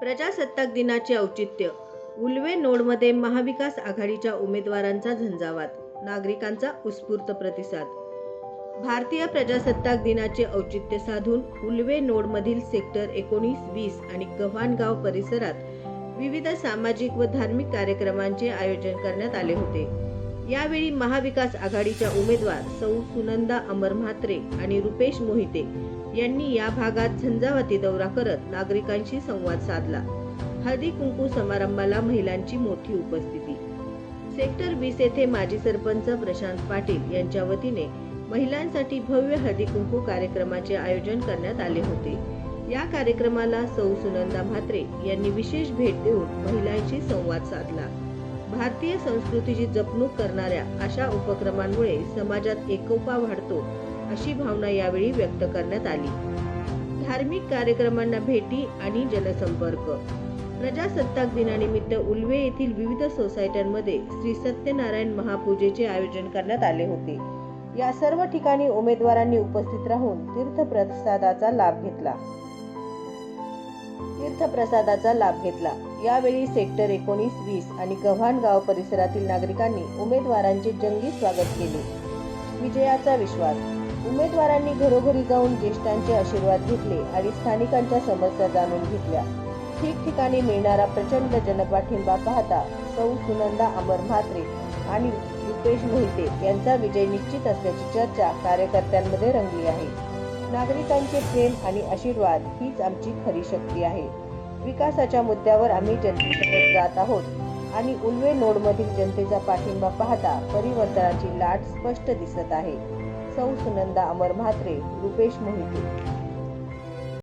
प्रजासत्ताक दिनाचे औचित्य. उल्वे नोडमध्ये महाविकास आघाडीच्या उमेदवारांचा झंझावात. नागरिकांचा उत्स्फूर्त प्रतिसाद. भारतीय प्रजासत्ताक दिनाचे औचित्य साधून उल्वे नोडमधील सेक्टर एकोणीस वीस आणि गव्हाणगाव परिसरात विविध सामाजिक व धार्मिक कार्यक्रमांचे आयोजन करण्यात आले होते. यावेळी महाविकास आघाडीच्या उमेदवार सौ. सुनंदा अमर म्हात्रे आणि रुपेश मोहिते यांनी या भागात झंझावाती दौरा करत नागरिकांशी संवाद साधला. हळदी कुंकू समारंभाला महिलांची मोठी उपस्थिती. सेक्टर वीस येथे माजी सरपंच प्रशांत पाटील यांच्या वतीने महिलांसाठी भव्य हळदी कुंकू कार्यक्रमाचे आयोजन करण्यात आले होते. या कार्यक्रमाला सौ सुनंदा म्हात्रे यांनी विशेष भेट देऊन महिलांशी संवाद साधला. भारतीय संस्कृतीची जपणूक करणाऱ्या अशा उपक्रमांमुळे समाजात एकोपा वाढतो अशी भावना यावेळी व्यक्त करण्यात आली. धार्मिक कार्यक्रमांना भेटी आणि जनसंपर्क. प्रजासत्ताक दिनानिमित्त उल्वे येथील विविध सोसायट्यांमध्ये श्री सत्यनारायण महापूजेचे आयोजन करण्यात आले होते. या सर्व ठिकाणी उमेदवारांनी उपस्थित राहून तीर्थप्रसादाचा लाभ घेतला. तीर्थप्रसादाचा लाभ घेतला. यावेळी सेक्टर एकोणीस वीस आणि गव्हाण गाव परिसरातील नागरिकांनी उमेदवारांचे जंगी स्वागत केले. विजयाचा विश्वास उमेदवारांनी घरोघरी जाऊन ज्येष्ठांचे आशीर्वाद घेतले आणि स्थानिकांच्या समस्या जाणून घेतल्या. ठिकठिकाणी मिळणारा प्रचंड जनपाठिंबा पाहता सौ सुनंदा अमर म्हात्रे आणि रुपेश मोहिते यांचा विजय निश्चित असल्याची चर्चा कार्यकर्त्यांमध्ये रंगली आहे. नागरिकांचे प्रेम आणि आशीर्वाद हीच आमची खरी शक्ती आहे. विकासाच्या मुद्द्यावर आम्ही जनतेसोबत जात आहोत आणि उल्वे नोडमधील जनतेचा पाठिंबा पाहता परिवर्तनाची लाट स्पष्ट दिसत आहे. सौ सुनंदा अमर म्हात्रे रुपेश मोहिते.